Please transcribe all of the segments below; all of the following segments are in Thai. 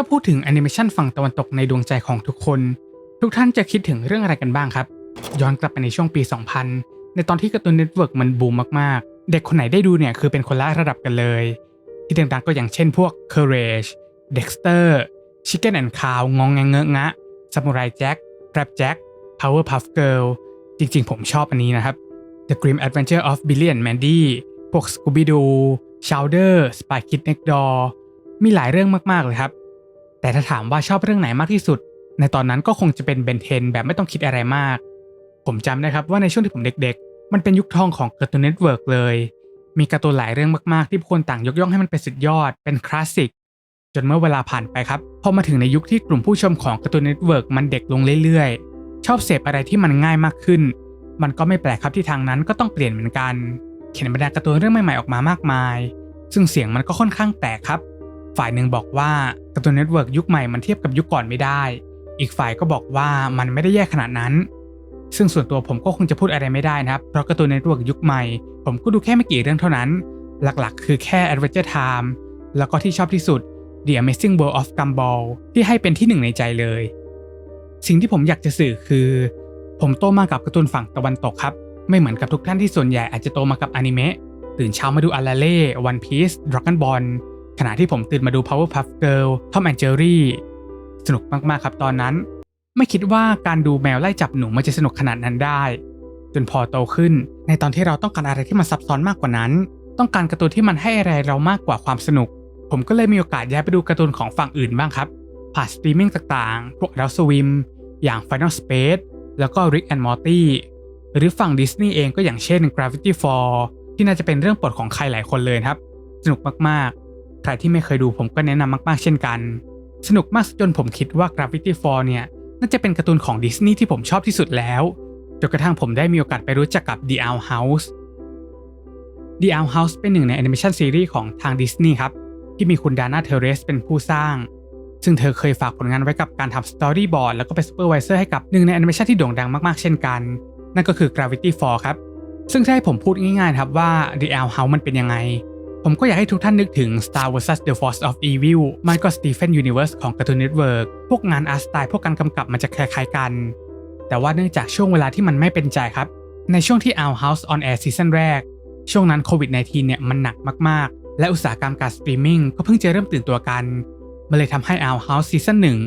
าพูดถึงแอนิเมชันฝั่งตะวันตกในดวงใจของทุกคน ทุกท่านจะคิดถึงเรื่องอะไรกันบ้างครับ ย้อนกลับไปในช่วงปี 2000 ในตอนที่การ์ตูนเน็ตเวิร์กมันบูมมากๆ เด็กคนไหนได้ดูเนี่ยคือเป็นคนละระดับกันเลย ที่ดังๆก็อย่างเช่นพวก Courage Dexter Chicken and Cow งองแงเงอะงะ Samurai Jack Rap Jack Powerpuff Girl จริงๆ ผมชอบอันนี้นะครับ The Grim Adventure of Billy and Mandy พวก Scooby-Doo Chowder Spy Kid Next Door มีหลายเรื่องมากๆเลยครับ แต่ถ้าถามว่าชอบเรื่องไหนมากที่สุด ในตอนนั้นก็คงจะเป็นเบนเทนแบบไม่ต้องคิดอะไรมาก ผมจำนะครับว่าในช่วงที่ผมเด็กๆ มันเป็นยุคทองของการ์ตูนเน็ตเวิร์กเลย มีการ์ตูนหลายเรื่องมากๆ ที่คนต่างยกย่องให้มันเป็นสุดยอด เป็นคลาสสิก จนเมื่อเวลาผ่านไปครับพอมาถึงในยุคที่กลุ่มผู้ชมของการ์ตูนเน็ตเวิร์กมันเด็กลงเรื่อยๆ ชอบเสพอะไรที่มันง่ายมากขึ้น มันก็ไม่แปลกครับที่ทางนั้นก็ต้องเปลี่ยนเหมือนกัน เขียนบรรดาการ์ตูนเรื่องใหม่ๆออกมามากมาย ซึ่งเสียงมันก็ค่อนข้างแตกครับ ฝ่ายหนึ่งบอกว่าการ์ตูนเน็ตเวิร์กยุคใหม่มันเทียบกับยุคก่อนไม่ได้ อีกฝ่ายก็บอกว่ามันไม่ได้แย่ขนาดนั้น ซึ่งส่วนตัวผมก็คงจะพูดอะไรไม่ได้นะครับ เพราะการ์ตูนเน็ตเวิร์กยุคใหม่ ผมก็ดูแค่ไม่กี่เรื่องเท่านั้น หลักๆ คือแค่ Adventure Time แล้วก็ที่ชอบที่สุด The Amazing World of Gumball ที่ให้เป็นที่หนึ่งในใจเลย สิ่งที่ผมอยากจะสื่อคือ ผมโตมากับการ์ตูนฝั่งตะวันตกครับ ไม่เหมือนกับทุกท่านที่ส่วนใหญ่อาจจะโตมากับอนิเมะ ตื่นเช้ามาดูอาราเล่ One Piece Dragon Ball ขณะที่ผมตื่นมาดู Powerpuff Girl Tom and Jerry สนุกมาก ๆ ครับตอนนั้น ไม่คิดว่าการดูแมวไล่จับหนูมันจะสนุกขนาดนั้นได้ จนพอโตขึ้น ในตอนที่เราต้องการอะไรที่มันซับซ้อนมากกว่านั้น ต้องการการ์ตูนที่มันให้อะไรเรามากกว่าความสนุก ผมก็เลยมีโอกาสย้ายไปดูการ์ตูนของฝั่งอื่นบ้างครับ ผ่านสตรีมมิ่งต่างๆ พวก Adult Swim อย่าง Final Space แล้วก็ Rick and Morty หรือฝั่งดิสนีย์เองก็อย่างเช่น Gravity Falls ที่น่าจะเป็นเรื่องโปรดของใครหลายคนเลยครับ สนุกมาก ใครที่ไม่เคยดูผมก็แนะนำมาก ๆ เช่นกัน สนุกมากจนผมคิดว่า Gravity Fall เนี่ย น่าจะเป็นการ์ตูนของดิสนีย์ที่ผมชอบที่สุดแล้ว จนกระทั่งผมได้มีโอกาสไปรู้จักกับ The Owl House The Owl House เป็นหนึ่งในแอนิเมชันซีรีส์ของทางดิสนีย์ครับ ที่มีคุณดาน่าเทเรสเป็นผู้สร้าง ซึ่งเธอเคยฝากผลงานไว้กับการทำสตอรี่บอร์ดแล้วก็เป็นซูเปอร์วิเซอร์ให้กับหนึ่งในแอนิเมชันที่โด่งดังมาก ๆ เช่นกัน นั่นก็คือ Gravity Fall ครับ ซึ่งถ้าให้ผมพูดง่าย ๆ ครับว่า The Owl House มันเป็นยังไง ผมก็อยากให้ทุกท่านนึกถึง Star vs The Force of Evil ไม่ก็ Steven Universe ของ Cartoon Network พวกงานอาร์ตสไตล์พวกการกำกับมันจะคล้ายๆกัน แต่ว่าเนื่องจากช่วงเวลาที่มันไม่เป็นใจครับ ในช่วงที่ Owl House on Air ซีซั่นแรก ช่วงนั้นโควิด -19 เนี่ยมันหนักมากๆ และอุตสาหกรรมการสตรีมมิ่งก็เพิ่งจะเริ่มตื่นตัวกัน มันเลยทำให้ Owl House ซีซั่นหนึ่ง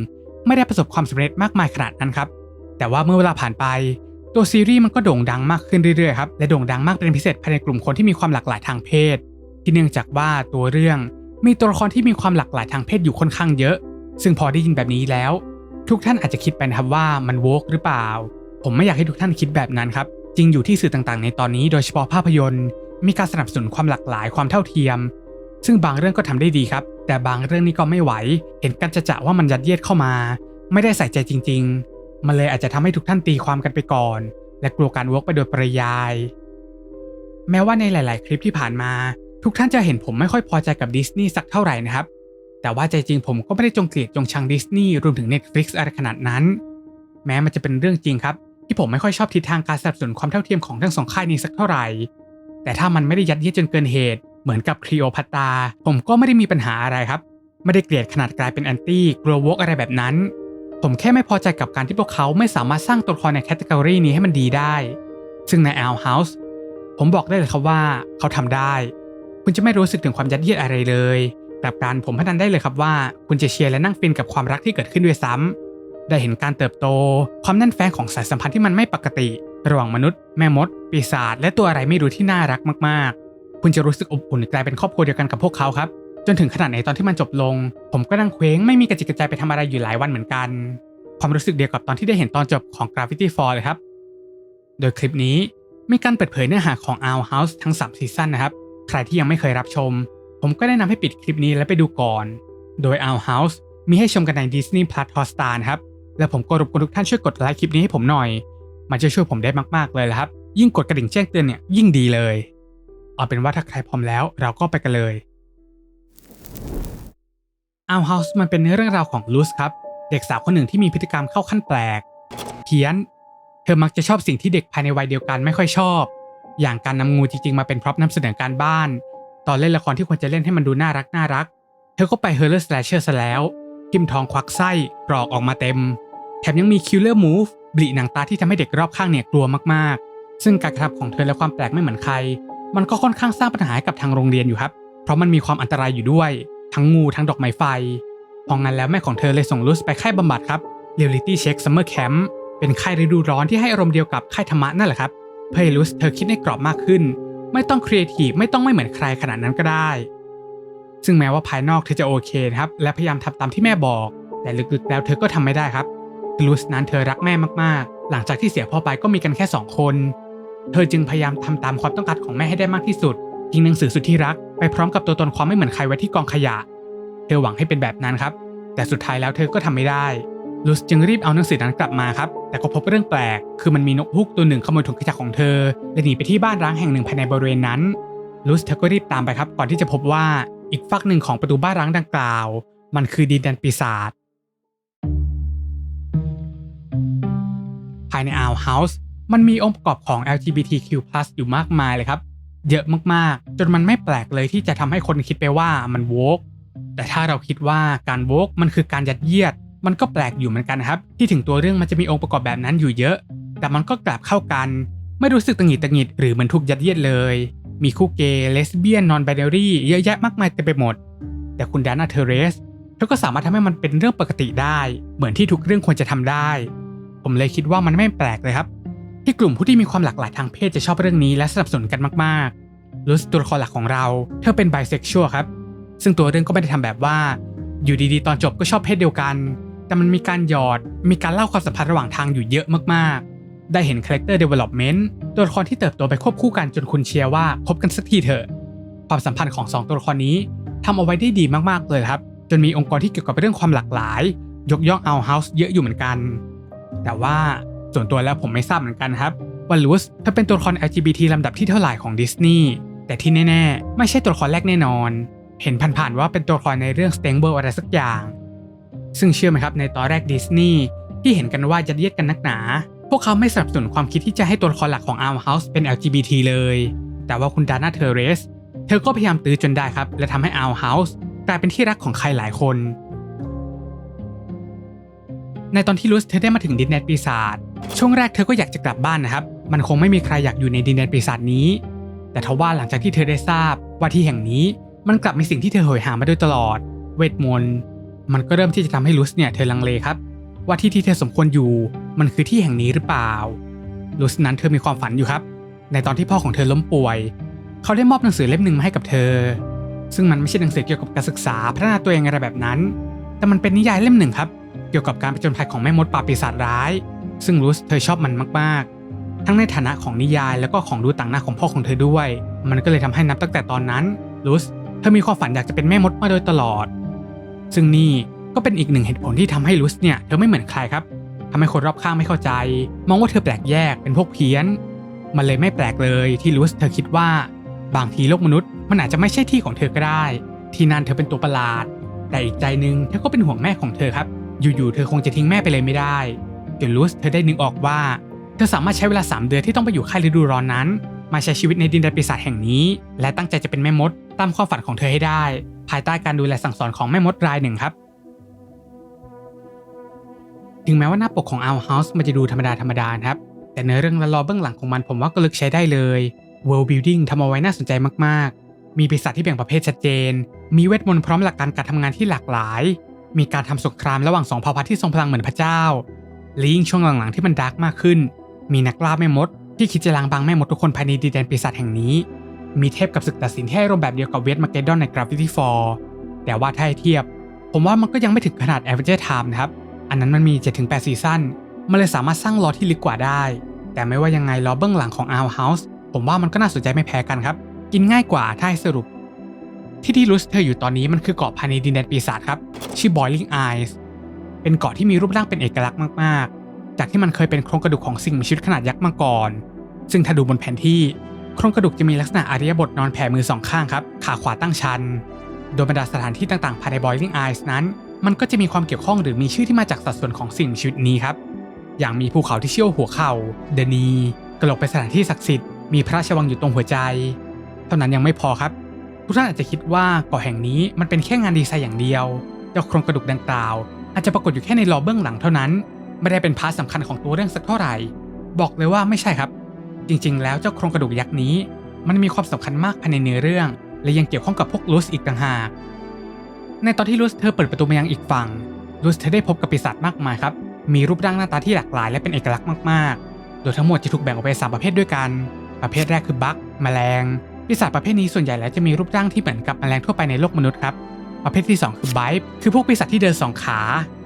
ไม่ได้ประสบความสำเร็จมากมายขนาดนั้นครับ แต่ว่าเมื่อเวลาผ่านไป ตัวซีรีส์มันก็โด่งดังมากขึ้นเรื่อยๆครับ และโด่งดังมากเป็นพิเศษภายในกลุ่มคนที่มีความหลากหลายทางเพศ ที่เนื่องจากว่าตัวเรื่องมีตัวละครที่มีความหลากหลายทางเพศอยู่ค่อนข้างเยอะ ซึ่งพอได้ยินแบบนี้แล้ว ทุกท่านอาจจะคิดไปนะครับว่ามันโวกหรือเปล่า ผมไม่อยากให้ทุกท่านคิดแบบนั้นครับจริงอยู่ที่สื่อต่างๆ ในตอนนี้โดยเฉพาะภาพยนตร์ มีการสนับสนุนความหลากหลายความเท่าเทียม ซึ่งบางเรื่องก็ทำได้ดีครับ แต่บางเรื่องนี้ก็ไม่ไหว เห็นกันจะจะว่ามันยัดเยียดเข้ามา ไม่ได้ใส่ใจจริง ๆ มันเลยอาจจะทำให้ทุกท่านตีความกันไปก่อน และกลัวการวกไปโดยปริยาย แม้ว่าในหลาย ๆ คลิปที่ผ่านมา ทุกท่านจะเห็นผมไม่ค่อยพอใจกับดิสนีย์สักเท่าไหร่นะครับ แต่ว่าใจจริงผมก็ไม่ได้จงเกลียดจงชังดิสนีย์รวมถึง Netflix อะไรขนาดนั้น แม้มันจะเป็นเรื่องจริงครับที่ผมไม่ค่อยชอบทิศทางการสนับสนุนความเท่าเทียมของทั้งสองค่ายนี้สักเท่าไหร่ แต่ถ้ามันไม่ได้ยัดเยียดจนเกินเหตุ เหมือนกับคลีโอพัตตา ผมก็ไม่ได้มีปัญหาอะไรครับ ไม่ได้เกลียดขนาดกลายเป็นแอนตี้กลัววกอะไรแบบนั้น ผมแค่ไม่พอใจกับการที่พวกเขาไม่สามารถสร้างตัวละครในแคตตากรีนี้ให้มันดีได้ ซึ่งใน Owl House ผมบอกได้เลยครับว่าเขาทำได้ คุณจะไม่รู้สึกถึงความยัดเยียดอะไรเลยกลับการผมพนันได้เลยครับว่า คุณจะเชียร์และนั่งฟินกับความรักที่เกิดขึ้นด้วยซ้ำได้เห็นการเติบโต ความแน่นแฟ้งของสายสัมพันธ์ที่มันไม่ปกติ ระหว่างมนุษย์ แม่มด ปีศาจและตัวอะไรไม่รู้ที่น่ารักมากๆ คุณจะรู้สึกอบอุ่นกลายเป็นครอบครัวเดียวกันกับพวกเขาครับ จนถึงขนาดไหนตอนที่มันจบลง ผมก็นั่งเคว้งไม่มีกระจิกกระใจไปทำอะไรอยู่หลายวันเหมือนกัน ความรู้สึกเดียวกับตอนที่ได้เห็นตอนจบของ Gravity Falls เลยครับ โดยคลิปนี้มีการเปิดเผยเนื้อหาของ Owl House ทั้ง 3 ซีซั่นนะครับ ใครที่ยังไม่เคยรับชม ผมก็แนะนำให้ปิดคลิปนี้แล้วไปดูก่อน โดย Owl House มีให้ชมกันใน Disney Plus Hotstar นะครับ และผมก็รบกวนทุกท่านช่วยกดไลค์คลิปนี้ให้ผมหน่อย มันจะช่วยผมได้มากๆเลยครับ ยิ่งกดกระดิ่งแจ้งเตือนเนี่ยยิ่งดีเลย เอาเป็นว่าถ้าใครพร้อมแล้วเราก็ไปกันเลย Owl House มันเป็นเรื่องราวของลูสครับ เด็กสาวคนหนึ่งที่มีพฤติกรรมเข้าขั้นแปลกเพี้ยน เธอมักจะชอบสิ่งที่เด็กภายในวัยเดียวกันไม่ค่อยชอบ อย่างการนำงูจริงๆมาเป็นพร็อพนำเสนอการบ้าน ตอนเล่นละครที่ควรจะเล่นให้มันดูน่ารักน่ารัก เธอก็ไปเฮอร์เลอร์สแลชเชอร์ซะแล้วทิมทองควักไส้กรอกออกมาเต็ม แถมยังมี Killer Move บลิหนังตาที่ทำให้เด็กรอบข้างเนี่ยกลัวมากๆ ซึ่งการกระทำของเธอและความแปลกไม่เหมือนใคร มันก็ค่อนข้างสร้างปัญหาให้กับทางโรงเรียนอยู่ครับ เพราะมันมีความอันตรายอยู่ด้วย ทั้งงูทั้งดอกไม้ไฟพราะงั้นแล้วแม่ของเธอเลยส่งลุสไปค่ายบำบัดครับ Reality Check Summer Camp เป็นค่ายฤดูร้อนที่ให้อารมณ์เดียวกับค่ายธรรมะนั่นแหละครับ เพื่อให้ลุสเธอคิดในกรอบมากขึ้น ไม่ต้องครีเอทีฟไม่ต้องไม่เหมือนใครขนาดนั้นก็ได้ ซึ่งแม้ว่าภายนอกเธอจะโอเคนะครับ และพยายามทำตามที่แม่บอก แต่ลึกๆแล้วเธอก็ทำไม่ได้ครับคือลุสนั้นเธอรักแม่มากๆ หลังจากที่เสียพ่อไปก็มีกันแค่สองคน เธอจึงพยายามทำตามความต้องการของแม่ให้ได้มากที่สุดทิ้งหนังสือสุดที่รักไปพร้อมกับตัวตนความไม่เหมือนใครไว้ที่กองขยะ เธอหวังให้เป็นแบบนั้นครับ แต่สุดท้ายแล้วเธอก็ทำไม่ได้ ลุสจึงรีบเอาหนังสือนั้นกลับมาครับ แต่ก็พบเรื่องแปลก คือมันมีนกฮูกตัวหนึ่งขโมยถุงขยะของเธอ และหนีไปที่บ้านร้างแห่งหนึ่งภายในบริเวณนั้น ลุสเธอก็รีบตามไปครับ ก่อนที่จะพบว่าอีกฝั่งหนึ่งของประตูบ้านร้างดังกล่าว มันคือดินแดนปีศาจ ภายในอาวเฮาส์มันมีองค์ประกอบของ LGBTQ+ อยู่มากมายเลยครับ เยอะมากๆ จนมันไม่แปลกเลยที่จะทำให้คนคิดไปว่ามันโวกแต่ถ้าเราคิดว่าการโวกมันคือการยัดเยียด มันก็แปลกอยู่เหมือนกันนะครับ ที่ถึงตัวเรื่องมันจะมีองค์ประกอบแบบนั้นอยู่เยอะ แต่มันก็กลับเข้ากัน ไม่รู้สึกตังหิดตังหิดหรือมันถูกยัดเยียดเลย มีคู่เกย์เลสเบี้ยนนอนไบเนอรี่เยอะแยะมากมายเต็มไปหมด แต่คุณดานาเทเรสเธอก็สามารถทำให้มันเป็นเรื่องปกติได้ เหมือนที่ทุกเรื่องควรจะทำได้ ผมเลยคิดว่ามันไม่แปลกเลยครับ ที่กลุ่มผู้ที่มีความหลากหลายทางเพศจะชอบเรื่องนี้และสนับสนุนกันมากๆลุสตัวละครหลักของเรา เธอเป็นไบเซ็กชวลครับซึ่งตัวเรื่องก็ไม่ได้ทำแบบว่า อยู่ดีๆ ตอนจบก็ชอบเพศเดียวกัน แต่มันมีการหยอด มีการเล่าความสัมพันธ์ระหว่างทางอยู่เยอะมากๆ ได้เห็น character development ตัวละครที่เติบโตไปควบคู่กันจนคุณเชียร์ว่าคบกันสักทีเถอะ ความสัมพันธ์ของสองตัวละครนี้ทำเอาไว้ได้ดีมากๆเลยครับ จนมีองค์กรที่เกี่ยวกับเรื่องความหลากหลาย ยกย่องเอาเฮาส์เยอะอยู่เหมือนกัน แต่ว่าส่วนตัวแล้วผมไม่ทราบเหมือนกันครับว่าลูสเธอเป็นตัวละคร LGBT ลำดับที่เท่าไหร่ของดิสนีย์แต่ที่แน่ ๆ ไม่ใช่ตัวละครแรกแน่นอน เห็นผ่านๆว่าเป็นตัวละครในเรื่อง s t a n g b e r อะไรสักอย่าง ซึ่งเชื่อไหมครับในตอนแรกดิสนีย์ที่เห็นกันว่ายัดเยียดกันนักหนา พวกเขาไม่สนับสนุนความคิดที่จะให้ตัวละครหลักของ Arm House เป็น LGBT เลย แต่ว่าคุณดาน่าเทเรส เธอก็พยายามตื้อจนได้ครับ และทำให้ Arm House กลายเป็นที่รักของใครหลายคน ในตอนที่ลูสเธอได้มาถึงดินแดนปีศาจช่วงแรกเธอก็อยากจะกลับบ้านนะครับ มันคงไม่มีใครอยากอยู่ในดินแดนปีศาจนี้ แต่ทว่าหลังจากที่เธอได้ทราบว่าที่แห่งนี้มันกลับมีสิ่งที่เธอโหยหามาโดยตลอด เวทมนต์ มันก็เริ่มที่จะทำให้ลูสเนี่ยเธอลังเลครับ ว่าที่ที่เธอสมควรอยู่มันคือที่แห่งนี้หรือเปล่าลูสนั้นเธอมีความฝันอยู่ครับ ในตอนที่พ่อของเธอล้มป่วย เขาได้มอบหนังสือเล่มหนึ่งมาให้กับเธอ ซึ่งมันไม่ใช่หนังสือเกี่ยวกับการศึกษาพัฒนาตัวเองอะไรแบบนั้น แต่มันเป็นนิยายเล่มหนึ่งครับ เกี่ยวกับการผจญภัยของแม่มดป่าปีศาจร้าย ซึ่งลูสเธอชอบมันมากๆ ทั้งในฐานะของนิยายแล้วก็ของดูต่างหน้าของพ่อของเธอด้วย มันก็เลยทำให้นับตั้งแต่ตอนนั้นลูสเธอมีความฝันอยากจะเป็นแม่มดมาโดยตลอด ซึ่งนี่ก็เป็นอีกหนึ่งเหตุผลที่ทำให้ลูสเนี่ยเธอไม่เหมือนใครครับทำให้คนรอบข้างไม่เข้าใจ มองว่าเธอแปลกแยกเป็นพวกเพี้ยน มันเลยไม่แปลกเลยที่ลูสเธอคิดว่า บางทีโลกมนุษย์มันอาจจะไม่ใช่ที่ของเธอก็ได้ ที่นั่นเธอเป็นตัวประหลาด แต่อีกใจหนึ่งเธอก็เป็นห่วงแม่ของเธอครับ อยู่ๆเธอคงจะทิ้งแม่ไปเลยไม่ได้จนลูสเธอได้นึกออกว่า เธอสามารถใช้เวลา 3 เดือนที่ต้องไปอยู่ค่ายฤดูร้อนนั้น มาใช้ชีวิตในดินแดนปีศาจแห่งนี้ และตั้งใจจะเป็นแม่มดตามความฝันของเธอให้ได้ ภายใต้การดูแลสั่งสอนของแม่มดรายหนึ่งครับ ถึงแม้ว่าหน้าปกของ Owl House มันจะดูธรรมดาธรรมดานครับ แต่เนื้อเรื่องและลอเบื้องหลังของมันผมว่าก็ลึกใช้ได้เลย World Building ทำเอาไว้น่าสนใจมากๆ มีปีศาจที่แบ่งประเภทชัดเจน มีเวทมนต์พร้อมหลักการการทำงานที่หลากหลาย มีการทำสงครามระหว่างสองเผ่าพันธุ์ที่ทรงพลังเหมือนพระเจ้าและยิ่งช่วงหลังๆที่มันดาร์กมากขึ้น มีนักล่าแม่มดที่คิดจะล้างบางแม่มดทุกคนภายในดินแดนปีศาจแห่งนี้ มีเทพกับศึกตัดสินที่ให้รมแบบเดียวกับเวทมาเกดอนใน Gravity Fall แต่ว่าถ้าให้เทียบ ผมว่ามันก็ยังไม่ถึงขนาด Avenger Time นะครับ อันนั้นมันมี 7-8 ซีซั่นมันเลยสามารถสร้างลอที่ลึกกว่าได้ แต่ไม่ว่ายังไงลอเบื้องหลังของ Owl House ผมว่ามันก็น่าสนใจไม่แพ้กันครับ กินง่ายกว่าถ้าให้สรุป ที่ที่ลูสเธออยู่ตอนนี้มันคือเกาะภายในดินแดนปีศาจครับ ชื่อ Boiling Eyes เป็นเกาะที่มีรูปร่างเป็นเอกลักษณ์มาก ๆ จากที่มันเคยเป็นโครงกระดูกของสิ่งมีชีวิตขนาดยักษ์มาก่อน ซึ่งถ้าดูบนแผนที่ โครงกระดูกจะมีลักษณะอาริยบทนอนแผ่มือสองข้างครับ ขาขวาตั้งชัน โดยบรรดาสถานที่ต่างๆ ภายใน Boiling Eyes นั้น มันก็จะมีความเกี่ยวข้องหรือมีชื่อที่มาจากสัดส่วนของสิ่งมีชีวิตนี้ครับ อย่างมีภูเขาที่เชื่อว่าหัวเข่า เดนีกระโหลกเป็นสถานที่ศักดิ์สิทธิ์ มีพระราชวังอยู่ตรงหัวใจ เท่านั้นยังไม่พอครับ ทุกท่านอาจจะคิดว่าเกาะแห่งนี้มันเป็นแค่งานดีไซน์อย่างเดียวแเจ้าโครงกระดูกดังกล่าว อาจจะปรากฏอยู่แค่ในรอเบื้องหลังเท่านั้น ไม่ได้เป็นพาร์ทสำคัญของตัวเรื่องสักเท่าไหร่ บอกเลยว่าไม่ใช่ครับ จริงๆ แล้วเจ้าโครงกระดูกยักษ์นี้ มันมีความสำคัญมากภายในเนื้อเรื่อง และยังเกี่ยวข้องกับพวกลูสอีกต่างหาก ในตอนที่ลูสเธอเปิดประตูมายังอีกฝั่งลูสเธอได้พบกับปีศาจมากมายครับมีรูปร่างหน้าตาที่หลากหลายและเป็นเอกลักษณ์มากๆ โดยทั้งหมดจะถูกแบ่งออกเป็นสามประเภทด้วยกัน ประเภทแรกคือบัคแมลง ปีศาจประเภทนี้ส่วนใหญ่แล้วจะมีรูปร่างที่เหมือนกับแมลงทั่วไปในโลกมนุษย์ครับ ประเภทที่ 2 คือไบป์คือพวกปีศาจที่เดินสองขา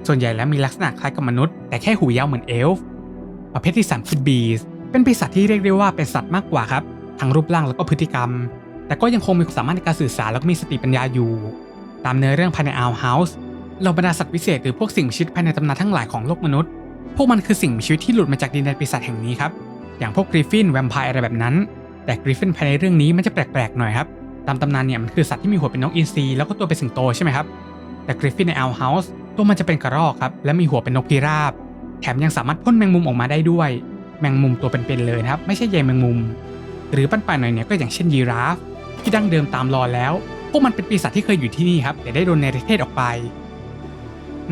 ส่วนใหญ่แล้วมีลักษณะคล้ายกับมนุษย์ แต่แค่หูยาวเหมือนเอลฟ์ ประเภทที่ 3 คือบีส เป็นปีศาจที่เรียกได้ว่าเป็นสัตว์มากกว่าครับทั้งรูปร่างแล้วก็พฤติกรรม แต่ก็ยังคงมีความสามารถในการสื่อสารแล้วก็มีสติปัญญาอยู่ ตามเนื้อเรื่องภายในอ l ลเฮาส์เราบรรดาสัตว์วิเศษหรือพวกสิ่งมีชีวิตภายในตำนานทั้งหลายของโลกมนุษย์ พวกมันคือสิ่งมีชีวิตที่หลุดมาจากดินแดนปีศาจแห่งนี้ครับ อย่างพวกกริฟฟินแวมไพร์อะไรแบบนั้น แต่กริฟฟินภายในเรื่องนี้มันจะแปลกๆหน่อยครับ ตามตำนานเนี่ยมันคือสัตว์ที่มีหัวเป็นนกอินทรีแล้วก็ตัวเป็นสิงโตใช่ไหมครับ แต่กริฟฟินในอ l ลเฮาส์ตัวมันจะเป็นกระรอกครับ และมีหัวเป็นนกพิราบ แถมยังสามารถพ่นแมงมุมออกมาได้ด้วย แมงมุมตัวเป็นๆเลยนะครับ ไม่ใช่ใยแมงมุม หรือปันปลายหน่อยเนี่ยก็อย่างเช่นยีราฟ ที่ดั้งเดิมตามรอแล้ว พวกมันเป็นปีศาจที่เคยอยู่ที่นี่ครับแต่ได้โดนในประเทศออกไป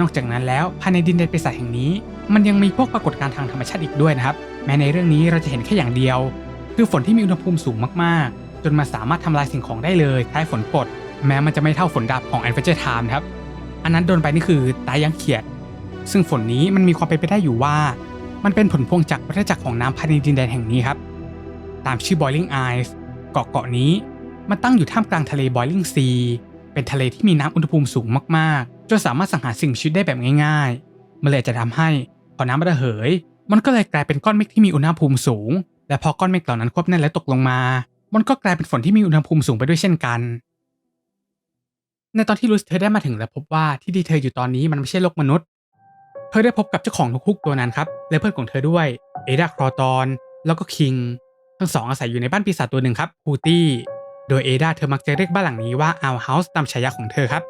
นอกจากนั้นแล้วภายในดินแดนปีศาจแห่งนี้ มันยังมีพวกปรากฏการณ์ทางธรรมชาติอีกด้วยนะครับ แม้ในเรื่องนี้เราจะเห็นแค่อย่างเดียว คือฝนที่มีอุณหภูมิสูงมากๆ จนมาสามารถทำลายสิ่งของได้เลยคล้ายฝนกดแม้มันจะไม่เท่าฝนดับของ a d v e n t u r e Time นะครับอันนั้นโดนไปนี่คือตายยังเขียด ซึ่งฝนนี้มันมีความเป็นไปได้อยู่ว่า มันเป็นผลพวงจากวัฏจักรของน้ำภายในดินแดนแห่งนี้ครับ ตามชื่อ Boiling Eyes เกาะเกาะนี้ มันตั้งอยู่ท่ามกลางทะเล Boiling Sea เป็นทะเลที่มีน้ำอุณหภูมิสูงมากๆ จนสามารถสังหารสิ่งมีชีวิตได้แบบง่ายๆ มันเลยจะทำให้พอน้ำมันระเหย มันก็เลยกลายเป็นก้อนเมฆที่มีอุณหภูมิสูง และพอก้อนเมฆเหล่านั้นควบแน่นและตกลงมา มันก็กลายเป็นฝนที่มีอุณหภูมิสูงไปด้วยเช่นกัน ในตอนที่ลูสเธอได้มาถึงและพบว่าที่ที่เธออยู่ตอนนี้มันไม่ใช่โลกมนุษย์ เธอได้พบกับเจ้าของนกฮูกตัวนั้นครับและเพื่อนของเธอด้วยเอดาครอตอน แล้วก็คิง ทั้งสองอาศัยอยู่ในบ้านปีศาจตัวหนึ่งครับฮูตี้ โดยเอดาเธอมักจะเรียกบ้านหลังนี้ว่าอัลเฮาส์ตามฉายาของเธอครับ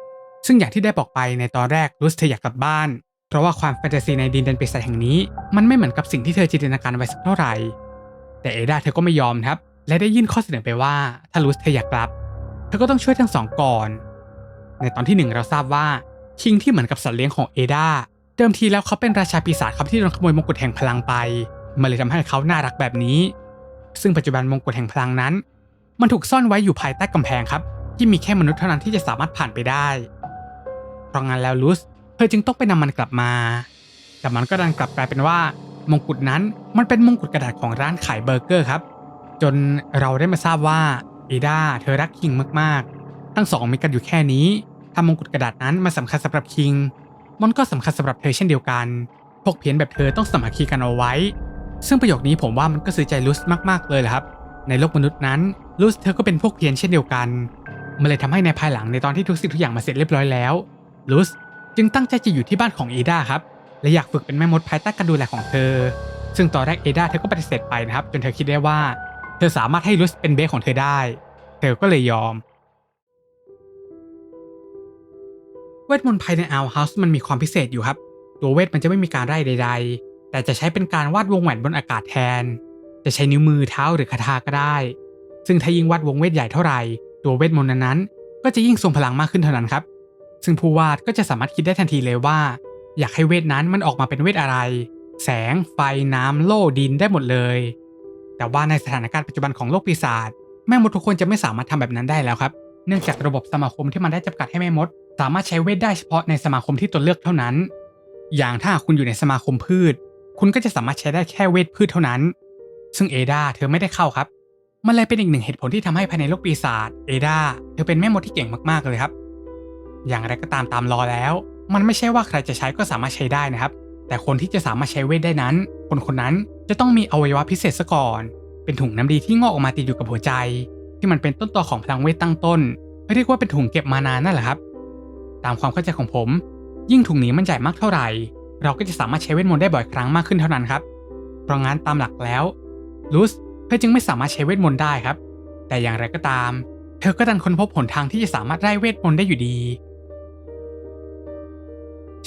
ซึ่งอย่างที่ได้บอกไปในตอนแรกลูสเธออยากกลับบ้าน เพราะว่าความแฟนตาซีในดินแดนปีศาจแห่งนี้ มันไม่เหมือนกับสิ่งที่เธอจินตนาการไว้สักเท่าไหร่แต่เอดาเธอก็ไม่ยอมครับและได้ยื่นข้อเสนอไปว่าถ้าลูสเธออยากกลับ เธอก็ต้องช่วยทั้งสองก่อน ในตอนที่หนึ่งเราทราบว่าคิงที่เหมือนกับสัตว์เลี้ยงของเอดา เดิมทีแล้วเขาเป็นราชาปีศาจครับที่โดนขโมยมงกุฎแห่งพลังไป มันเลยทำให้เขาน่ารักแบบนี้ ซึ่งปัจจุบันมงกุฎแห่งพลังนั้น มันถูกซ่อนไว้อยู่ภายใต้กำแพงครับ ที่มีแค่มนุษย์เท่านั้นที่จะสามารถผ่านไปได้ เพราะงั้นแล้วลูสเธอจึงต้องไปนำมันกลับมา แต่มันก็ดันกลับกลายเป็นว่ามงกุฎนั้นมันเป็นมงกุฎกระดาษของร้านขายเบอร์เกอร์ครับ จนเราได้มาทราบว่าเอดาเธอรักคิงมากๆ ทั้งสองมีกันอยู่แค่นี้ทำมงกุฎกระดาษนั้นมาสำคัญสำหรับคิง มันก็สำคัญสำหรับเธอเช่นเดียวกัน พวกเพี้ยนแบบเธอต้องสมัคคีกันเอาไว้ ซึ่งประโยคนี้ผมว่ามันก็สื่อใจลุสมากๆเลยแหละครับ ในโลกมนุษย์นั้นลุสเธอก็เป็นพวกเพี้ยนเช่นเดียวกัน มันเลยทำให้ในภายหลังในตอนที่ทุกสิ่งทุกอย่างมาเสร็จเรียบร้อยแล้วลุสจึงตั้งใจจะอยู่ที่บ้านของเอดาครับ และอยากฝึกเป็นแม่มดภายใต้การดูแลของเธอ ซึ่งตอนแรกเอดาเธอก็ปฏิเสธไปนะครับ จนเธอคิดได้ว่า เธอสามารถให้ลุสเป็นเบสของเธอได้ เธอก็เลยยอม เวทมนต์ภายในอัลเฮาส์มันมีความพิเศษอยู่ครับ ตัวเวทมันจะไม่มีการไล่ใด ๆ แต่จะใช้เป็นการวาดวงแหวนบนอากาศแทน จะใช้นิ้วมือเท้าหรือคาถาก็ได้ ซึ่งถ้ายิ่งวาดวงเวทใหญ่เท่าไหร่ตัวเวทมนต์นั้นๆ ก็จะยิ่งทรงพลังมากขึ้นเท่านั้นครับ ซึ่งผู้วาดก็จะสามารถคิดได้ทันทีเลยว่า อยากให้เวทนั้นมันออกมาเป็นเวทอะไร แสง ไฟ น้ำโล่ดินได้หมดเลย แต่ว่าในสถานการณ์ปัจจุบันของโลกปีศาจแม่มดทุกคนจะไม่สามารถทำแบบนั้นได้แล้วครับ เนื่องจากระบบสมาคมที่มันได้จำกัดให้แม่มด สามารถใช้เวทได้เฉพาะในสมาคมที่ตนเลือกเท่านั้น อย่างถ้าคุณอยู่ในสมาคมพืช คุณก็จะสามารถใช้ได้แค่เวทพืชเท่านั้น ซึ่งเอดาเธอไม่ได้เข้าครับ มันเลยเป็นอีกหนึ่งเหตุผลที่ทำให้ภายในโลกปีศาจเอดาเธอเป็นแม่มดที่เก่งมากๆเลยครับ อย่างไรก็ตามตามรอแล้ว มันไม่ใช่ว่าใครจะใช้ก็สามารถใช้ได้นะครับ แต่คนที่จะสามารถใช้เวทได้นั้น คนคนนั้นจะต้องมีอวัยวะพิเศษซะก่อน เป็นถุงน้ำดีที่งอกออกมาติดอยู่กับหัวใจ ที่มันเป็นต้นตอของพลังเวทตั้งต้น เรียกว่าเป็นถุงเก็บมานานนั่นแหละครับ ตามความเข้าใจของผม ยิ่งถุงนี้มันใหญ่มากเท่าไหร่ เราก็จะสามารถใช้เวทมนต์ได้บ่อยครั้งมากขึ้นเท่านั้นครับ เพราะงั้นตามหลักแล้วลูสเธอจึงไม่สามารถใช้เวทมนต์ได้ครับ แต่อย่างไรก็ตาม เธอก็ดันค้นพบหนทางที่จะสามารถไล่เวทมนต์ได้อยู่ดี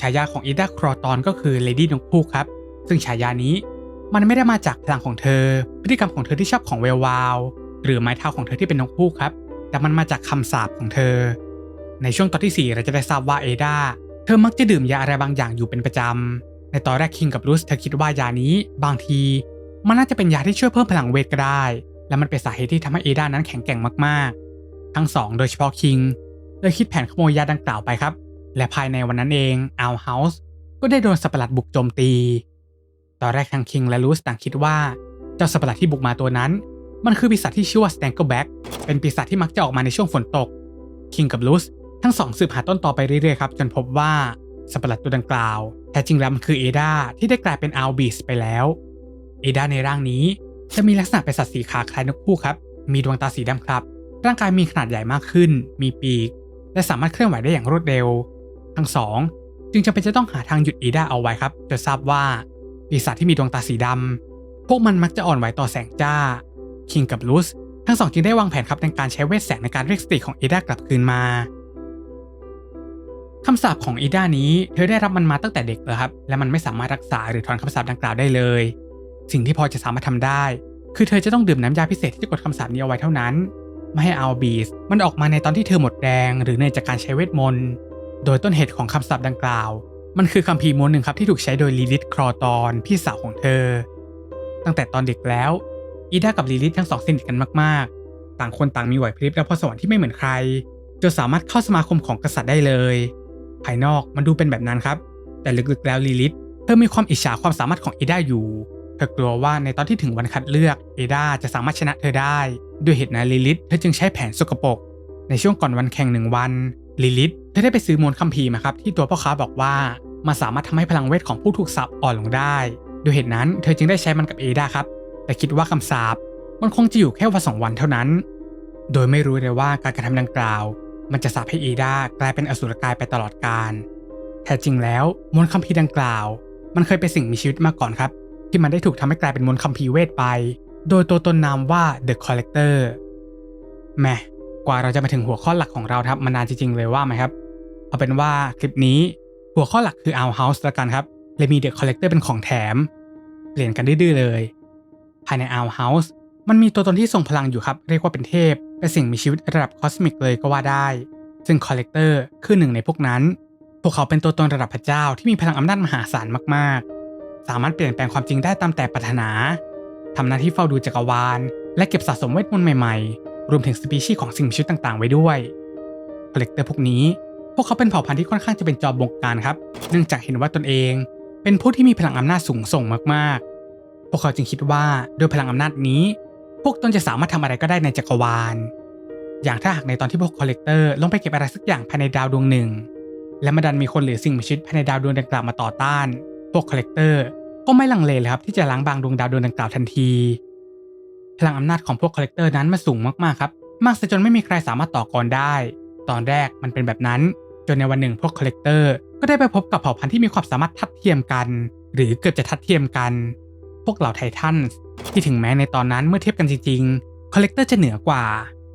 ฉายาของอีดาครอตอนก็คือเลดี้นกพูกครับ ซึ่งฉายานี้มันไม่ได้มาจากพลังของเธอ พฤติกรรมของเธอที่ชอบของเวลวาว หรือไม้เท้าของเธอที่เป็นนกพูกครับ แต่มันมาจากคำสาปของเธอ ในช่วงตอนที่ 4 เราจะได้ทราบว่าเอดาเธอมักจะดื่มยาอะไรบางอย่างอยู่เป็นประจำ ในตอนแรกคิงกับรูสเธอคิดว่ายานี้บางที มันน่าจะเป็นยาที่ช่วยเพิ่มพลังเวทก็ได้ และมันเป็นสาเหตุที่ทำให้เอดานั้นแข็งแกร่งมากๆ ทั้งสองโดยเฉพาะคิงเลยคิดแผนขโมยยาดังกล่าวไปครับ และภายในวันนั้นเองอัลเฮาส์ก็ได้โดนสัตว์ปหลาดบุกโจมตี ตอนแรกทั้งคิงและรูสต่างคิดว่าเจ้าสัตว์ปหลาดที่บุกมาตัวนั้น มันคือปีศาจที่ชื่อว่าสแตงเกิลแบ็กเป็นปีศาจที่มักจะออกมาในช่วงฝนตกคิงกับลูส ทั้งสองสืบหาต้นต่อไปเรื่อยๆครับจนพบว่าสัตว์ประหลาดตัวดังกล่าว แท้จริงแล้วมันคือเอดาที่ได้กลายเป็นอัลบิสไปแล้ว เอดาในร่างนี้จะมีลักษณะเป็นสัตว์สีขาคล้ายนกคู่ครับ มีดวงตาสีดำครับ ร่างกายมีขนาดใหญ่มากขึ้น มีปีก และสามารถเคลื่อนไหวได้อย่างรวดเร็ว ทั้งสองจึงจำเป็นจะต้องหาทางหยุดเอดาเอาไว้ครับจนทราบว่าปีศาจที่มีดวงตาสีดำพวกมันมักจะอ่อนไหวต่อแสงจ้า คิงกับลูสทั้งสองจึงได้วางแผนครับในการใช้เวทแสงในการเรียกสติของเอดากลับคืนมา คำสาปของเอดานี้เธอได้รับมันมาตั้งแต่เด็กเลยครับ และมันไม่สามารถรักษาหรือถอนคำสาปดังกล่าวได้เลย สิ่งที่พอจะสามารถทำได้ คือเธอจะต้องดื่มน้ำยาพิเศษที่จะกดคำสาปนี้เอาไว้เท่านั้น ไม่ให้อัลบีสมันออกมาในตอนที่เธอหมดแรงหรือเนื่องจากการใช้เวทมนต์ โดยต้นเหตุของคำสาปดังกล่าว มันคือคัมภีร์ม้วนหนึ่งครับที่ถูกใช้โดยลิลิธครอตอนพี่สาวของเธอ ตั้งแต่ตอนเด็กแล้วอีด้ากับลิลิธทั้งสองสนิทกันมากๆ ต่างคนต่างมีไหวพริบและพรสวรรค์ที่ไม่เหมือนใครจนสามารถเข้าสมาคมของกษัตริย์ได้เลย ภายนอกมันดูเป็นแบบนั้นครับ แต่ลึกๆแล้วลิลิธเธอมีความอิจฉาความสามารถของเอดาอยู่ เธอกลัวว่าในตอนที่ถึงวันคัดเลือกเอดาจะสามารถชนะเธอได้ ด้วยเหตุนั้นลิลิธเธอจึงใช้แผนสกปรกในช่วงก่อนวันแข่งหนึ่งวันลิลิธเธอได้ไปซื้อมวลคัมภีร์มาครับที่ตัวพ่อค้าบอกว่ามันสามารถทำให้พลังเวทของผู้ถูกสาปอ่อนลงได้ด้วยเหตุนั้นเธอจึงได้ใช้มันกับเอดาครับ แต่คิดว่าคำสาปมันคงจะอยู่แค่วันสองวันเท่านั้น โดยไม่รู้เลยว่าการกระทำดังกล่าว มันจะสาปให้เอดากลายเป็นอสุรกายไปตลอดกาลแท้จริงแล้วมวลคัมภีร์ดังกล่าว มันเคยเป็นสิ่งมีชีวิตมาก่อนครับ ที่มันได้ถูกทำให้กลายเป็นมวลคัมภีร์เวทไป โดยตัวตนนามว่า The Collector แหมกว่าเราจะมาถึงหัวข้อหลักของเราครับมันนานจริงๆเลยว่าไหมครับเอาเป็นว่าคลิปนี้หัวข้อหลักคือ Owl House ละกันครับเลยมี The Collector เป็นของแถม เปลี่ยนกันดื้อๆเลย ภายใน Owl House มันมีตัวตนที่ทรงพลังอยู่ครับ เรียกว่าเป็นเทพ เป็นสิ่งมีชีวิตระดับคอสมิกเลยก็ว่าได้ ซึ่ง Collector คือหนึ่งในพวกนั้น พวกเขาเป็นตัวตนระดับพระเจ้าที่มีพลังอำนาจมหาศาลมากๆ สามารถเปลี่ยนแปลงความจริงได้ตามแต่ปรารถนาทำหน้าที่เฝ้าดูจักรวาล และเก็บสะสมเวทมนต์ใหม่ๆ รวมถึงสปีชีส์ของสิ่งมีชีวิตต่างๆ ไว้ด้วย Collector พวกนี้ พวกเขาเป็นเผ่าพันธุ์ที่ค่อนข้างจะเป็นจอมบงการครับ เนื่องจากเห็นว่าตนเอง เป็นผู้ที่มีพลังอำนาจสูงส่งมากๆ พวกเขาจึงคิดว่าด้วยพลังอำนาจนี้ พวกตนจะสามารถทำอะไรก็ได้ในจักรวาล อย่างถ้าหากในตอนที่พวกคอลเลกเตอร์ลงไปเก็บอะไรสักอย่างภายในดาวดวงหนึ่ง และมาดันมีคนหรือสิ่งมีชีวิตภายในดาวดวงดังกล่าวมาต่อต้าน พวกคอลเลกเตอร์ก็ไม่ลังเลเลยครับที่จะล้างบางดวงดาวดวงดังกล่าวทันที พลังอำนาจของพวกคอลเลกเตอร์นั้นมันสูงมากๆครับมากซะจนไม่มีใครสามารถต่อกรได้ ตอนแรกมันเป็นแบบนั้น จนในวันหนึ่งพวกคอลเลกเตอร์ก็ได้ไปพบกับเผ่าพันธุ์ที่มีความสามารถทัดเทียมกัน หรือเกือบจะทัดเทียมกัน พวกเหล่าไททันส์ ที่ถึงแม้ในตอนนั้นเมื่อเทียบกันจริงๆคอลเลกเตอร์จะเหนือกว่า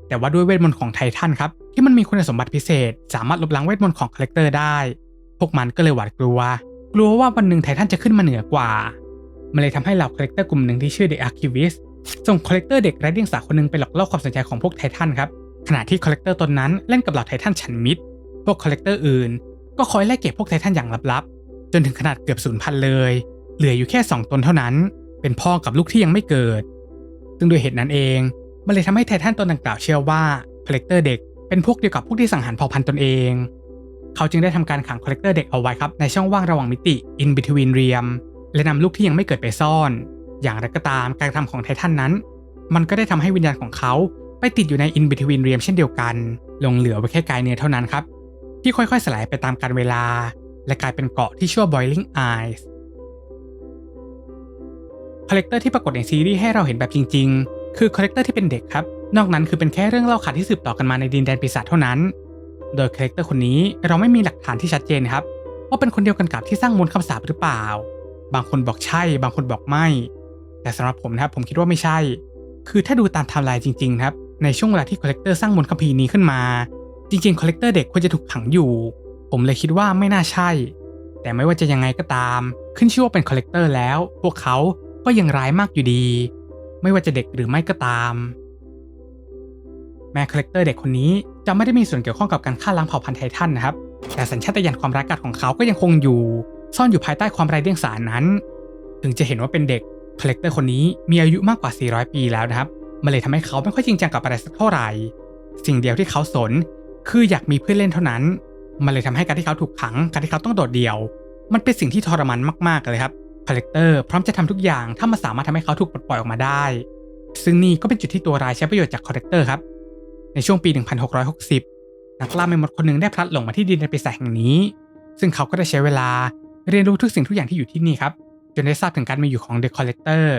แต่ว่าด้วยเวทมนต์ของไททันครับที่มันมีคุณสมบัติพิเศษ สามารถลบล้างเวทมนต์ของคอลเลกเตอร์ได้ พวกมันก็เลยหวาดกลัว กลัวว่าวันหนึ่งไททันจะขึ้นมาเหนือกว่า มันเลยทำให้เหล่าคอลเลกเตอร์กลุ่มหนึ่งที่ชื่อเดอะอาร์คิวิสส่งคอลเลกเตอร์เด็กไร้เดียงสาคนหนึงไปหลอกล่อความสนใจของพวกไททันครับขณะที่คอลเลกเตอร์ตนนั้นเล่นกับเหล่าไททันฉันมิตรพวกคอลเลกเตอร์อื่น ก็คอยไล่เก็บพวกไททันอย่างลับๆ จนถึงขนาดเกือบสูญพันธุ์เลย เหลืออยู่แค่ 2 ตนเท่านั้น เป็นพ่อกับลูกที่ยังไม่เกิด ซึ่งด้วยเหตุนั้นเอง มันเลยทำให้ไททันตนดังกล่าวเชื่อว่าคอลเลกเตอร์เด็กเป็นพวกเดียวกับพวกที่สังหารเผ่าพันธุ์ตนเอง เขาจึงได้ทำการขังคอลเลกเตอร์เด็กเอาไว้ครับในช่องว่างระหว่างมิติ in between realm และนำลูกที่ยังไม่เกิดไปซ่อน อย่างไรก็ตามการกระทำของไททันนั้น มันก็ได้ทำให้วิญญาณของเขาไปติดอยู่ใน in between realm เช่นเดียวกัน ลงเหลือไว้แค่กายเนื้อเท่านั้นครับที่ค่อยๆ สลายไปตามกาลเวลา และกลายเป็นเกาะที่ชื่อว่า boiling eyes คอลเลกเตอร์ที่ปรากฏในซีรีส์ให้เราเห็นแบบจริง ๆ คือคอลเลกเตอร์ที่เป็นเด็กครับ นอกนั้นคือเป็นแค่เรื่องเล่าขานที่สืบต่อกันมาในดินแดนปีศาจเท่านั้น โดยคาแรคเตอร์คนนี้เราไม่มีหลักฐานที่ชัดเจนครับว่าเป็นคนเดียวกันกับที่สร้างมนต์คำสาปหรือเปล่า บางคนบอกใช่ บางคนบอกไม่ แต่สำหรับผมนะครับผมคิดว่าไม่ใช่ คือถ้าดูตามไทม์ไลน์จริงๆครับในช่วงเวลาที่คอลเลกเตอร์สร้างมนต์คัมภีร์นี้ขึ้นมา จริงๆคอลเลกเตอร์เด็กควรจะถูกขังอยู่ ผมเลยคิดว่าไม่น่าใช่ แต่ไม่ว่าจะยังไงก็ตาม ขึ้นชื่อว่าเป็นคอลเลกเตอร์แล้ว พวกเขา ก็ยังร้ายมากอยู่ดี ไม่ว่าจะเด็กหรือไม่ก็ตาม แม้คาแรคเตอร์เด็กคนนี้จะไม่ได้มีส่วนเกี่ยวข้องกับการฆ่าล้างเผ่าพันธุ์ไททันนะครับ แต่สัญชาตญาณความร้ายกาจของเขาก็ยังคงอยู่ ซ่อนอยู่ภายใต้ความไร้เดียงสานั้น ถึงจะเห็นว่าเป็นเด็กคาแรคเตอร์คนนี้มีอายุมากกว่า 400 ปีแล้วนะครับ มันเลยทำให้เขาไม่ค่อยจริงจังกับอะไรสักเท่าไหร่ สิ่งเดียวที่เขาสน คืออยากมีเพื่อนเล่นเท่านั้น มันเลยทำให้การที่เขาถูกขัง การที่เขาต้องโดดเดี่ยว มันเป็นสิ่งที่ทรมานมากๆเลยครับ คาแรคเตอร์พร้อมจะทำทุกอย่างถ้ามันสามารถทำให้เขาถูกปลดปล่อยออกมาได้ ซึ่งนี่ก็เป็นจุดที่ตัวรายใช้ประโยชน์จากคาแรคเตอร์ครับ ในช่วงปี 1660 นักล่าแมมมดคนหนึ่งได้พลัดหลงมาที่ดินในปีศาจแห่งนี้ ซึ่งเขาก็ได้ใช้เวลาเรียนรู้ทุกสิ่งทุกอย่างที่อยู่ที่นี่ครับ จนได้ทราบถึงการมีอยู่ของเด็กคอลเลกเตอร์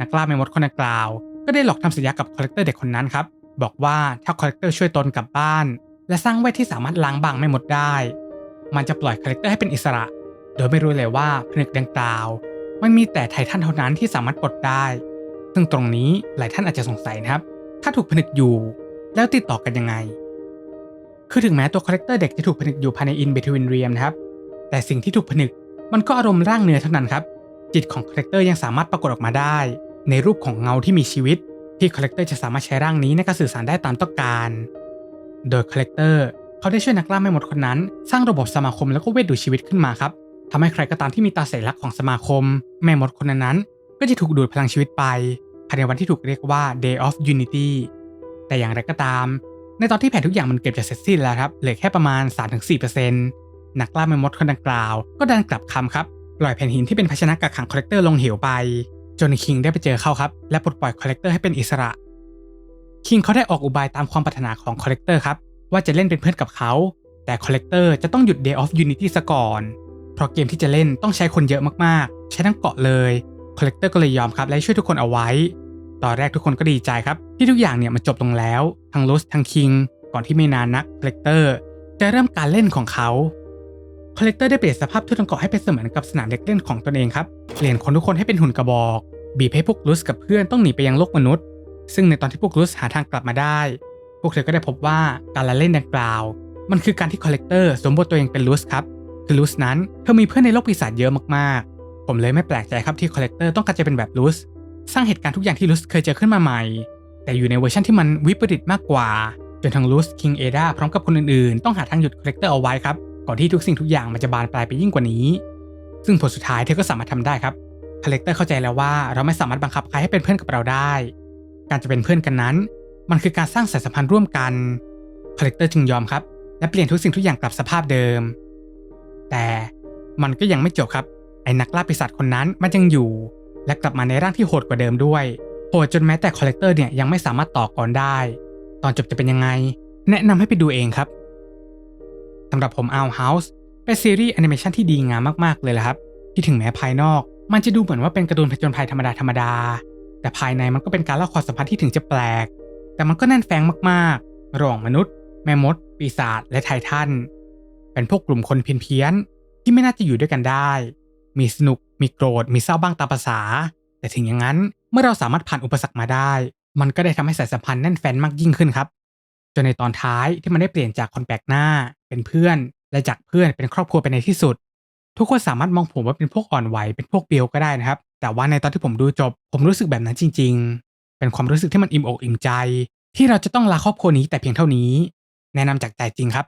นักล่าแมมมดคนดังกล่าว ก็ได้หลอกทำสัญญากับคอลเลกเตอร์เด็กคนนั้นครับ บอกว่าถ้าคอลเลกเตอร์ช่วยตนกลับบ้าน และสร้างเวทที่สามารถล้างบางแม่มดได้ มันจะปล่อยคอลเลกเตอร์ให้เป็นอิสระ โดยไม่รู้เลยว่าผนึกดังกล่าว มันมีแต่ไททันเท่านั้นที่สามารถปลดได้ ซึ่งตรงนี้หลายท่านอาจจะสงสัยนะครับ ถ้าถูกผนึกอยู่แล้วติดต่อกันยังไง คือถึงแม้ตัวคอลเลกเตอร์เด็กจะถูกผนึกอยู่ภายใน In Between Realm นะครับ แต่สิ่งที่ถูกผนึกมันก็อารมณ์ร่างเนื้อเท่านั้นครับ จิตของคอลเลกเตอร์ยังสามารถปรากฏออกมาได้ ในรูปของเงาที่มีชีวิต ที่คอลเลกเตอร์จะสามารถใช้ร่างนี้ในการสื่อสารได้ตามต้องการ โดยคอลเลกเตอร์เขาได้ช่วยนักล่าแม่มดคนนั้น สร้างระบบสมาคมแล้วก็เวทดูชีวิตขึ้นมาครับ ทำให้ใครก็ตามที่มีตาสัญลักของสมาคม แม่มดคนนั้นก็จะถูกดูดพลังชีวิตไปภายในวันที่ถูกเรียกว่า Day of Unity แต่อย่างไรก็ตาม ในตอนที่แผนทุกอย่างมันเกือบจะเสร็จสิ้นแล้วครับ เหลือแค่ประมาณ 3-4%นักล่าแมมมดคนดังกล่าว ก็ดันกลับคำครับปล่อยแผ่นหินที่เป็นภาชนะกักขังคอลเลกเตอร์ลงเหวไป จนคิงได้ไปเจอเข้าครับ และปลดปล่อยคอลเลกเตอร์ให้เป็นอิสระ คิงเขาได้ออกอุบายตามความปรารถนาของคอลเลกเตอร์ครับ ว่าจะเล่นเป็นเพื่อนกับเขา แต่คอลเลกเตอร์จะต้องหยุด Day of Unity ซะก่อน เพราะเกมที่จะเล่นต้องใช้คนเยอะมากๆ ใช้ทั้งเกาะเลยคอลเลกเตอร์ก็เลยยอมครับและช่วยทุกคนเอาไว้ ตอนแรกทุกคนก็ดีใจครับ ที่ทุกอย่างเนี่ยมันจบลงแล้ว ทั้งลุสทั้งคิง ก่อนที่ไม่นานนักคอลเลกเตอร์จะเริ่มการเล่นของเขาคอลเลกเตอร์ได้เปลี่ยนสภาพทุ่งเกาะให้เป็นเสมือนกับสนามเด็กเล่นของตนเองครับเปลี่ยนคนทุกคนให้เป็นหุ่นกระบอก บีบให้พวกลุสกับเพื่อนต้องหนีไปยังโลกมนุษย์ ซึ่งในตอนที่พวกลุสหาทางกลับมาได้ พวกเธอก็ได้พบว่าการละเล่นดังกล่าว มันคือการที่คอลเลกเตอร์สวมบทตัวเองเป็นลุสครับ คือลุสนั้นเธอมีเพื่อนในโลกปีศาจเยอะมากๆ ผมเลยไม่แปลกใจครับที่คอลเลกเตอร์ต้องการจะเป็นแบบลุสสร้างเหตุการณ์ทุกอย่างที่ลุสเคยเจอขึ้นมาใหม่ แต่อยู่ในเวอร์ชันที่มันวิปริตมากกว่าจนทั้งลุสคิงเอดาพร้อมกับคนอื่นๆ ต้องหาทางหยุดคอลเลกเตอร์เอาไว้ครับก่อนที่ทุกสิ่งทุกอย่างมันจะบานปลายไปยิ่งกว่านี้ ซึ่งผลสุดท้ายเธอก็สามารถทำได้ครับคอลเลกเตอร์เข้าใจแล้วว่าเราไม่สามารถบังคับใครให้เป็นเพื่อนกับเราได้ การจะเป็นเพื่อนกันนั้น มันคือการสร้างสายสัมพันธ์ร่วมกันคอลเลกเตอร์จึงยอมครับและเปลี่ยนทุกสิ่งทุกอย่างกลับสภาพเดิม แต่มันก็ยังไม่จบครับ ไอ้นักล่าปีศาจคนนั้นมันยังอยู่ และกลับมาในร่างที่โหดกว่าเดิมด้วย โหดจนแม้แต่คอลเลกเตอร์เนี่ยยังไม่สามารถต่อกรได้ ตอนจบจะเป็นยังไง แนะนำให้ไปดูเองครับสำหรับผม Owl House เป็นซีรีส์แอนิเมชันที่ดีงามมากๆเลยละครับ ที่ถึงแม้ภายนอก มันจะดูเหมือนว่าเป็นการ์ตูนผจญภัยธรรมดาธรรมดา แต่ภายในมันก็เป็นการเล่าความสัมพันธ์ที่ถึงจะแปลก แต่มันก็แน่นแฟงมากๆระหว่างมนุษย์ แม่มด ปีศาจและไททัน เป็นพวกกลุ่มคนเพี้ยนๆที่ไม่น่าจะอยู่ด้วยกันได้ มีสนุก มีโกรธ มีเศร้าบ้างตามภาษา แต่ถึงอย่างนั้นเมื่อเราสามารถผ่านอุปสรรคมาได้ มันก็ได้ทำให้สายสัมพันธ์แน่นแฟนมากยิ่งขึ้นครับ จนในตอนท้ายที่มันได้เปลี่ยนจากคนแปลกหน้า เป็นเพื่อน และจากเพื่อนเป็นครอบครัวไปในที่สุด ทุกคนสามารถมองผมว่าเป็นพวกอ่อนไหว เป็นพวกเบียวก็ได้นะครับ แต่ว่าในตอนที่ผมดูจบ ผมรู้สึกแบบนั้นจริง ๆ เป็นความรู้สึกที่มันอิ่มอกอิ่มใจ ที่เราจะต้องลาครอบครัวนี้แต่เพียงเท่านี้ แนะนำจากใจจริงครับ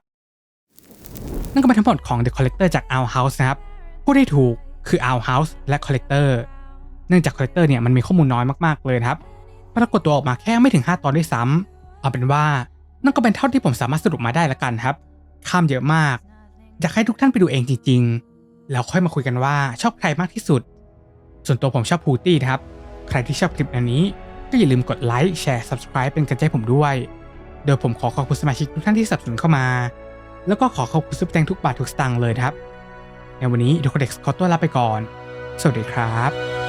นั่นก็เป็นทั้งหมดของ The Collector จาก Owl House นะครับผู้ได้ถูกคือ Owl House และ Collector เนื่องจาก Collector เนี่ยมันมีข้อมูลน้อยมากๆเลยครับปรากฏตัวออกมาแค่ไม่ถึง 5 ตอนด้วยซ้ำเอาเป็นว่านั่นก็เป็นเท่าที่ผมสามารถสรุปมาได้ละกันครับ ข้ามเยอะมาก อยากให้ทุกท่านไปดูเองจริง ๆ แล้วค่อยมาคุยกันว่าชอบใครมากที่สุด ส่วนตัวผมชอบพูตี้นะครับ ใครที่ชอบคลิปอันนี้ ก็อย่าลืมกดไลค์แชร์ subscribe เป็นกำลังใจผมด้วย โดยผมขอขอบคุณสมาชิกทุกท่านที่สนับสนุนเข้ามา แล้วก็ขอขอบคุณซุปแตงทุกบาททุกสตางค์เลยครับ ในวันนี้ดูคเด็กขอตัวลาไปก่อน สวัสดีครับ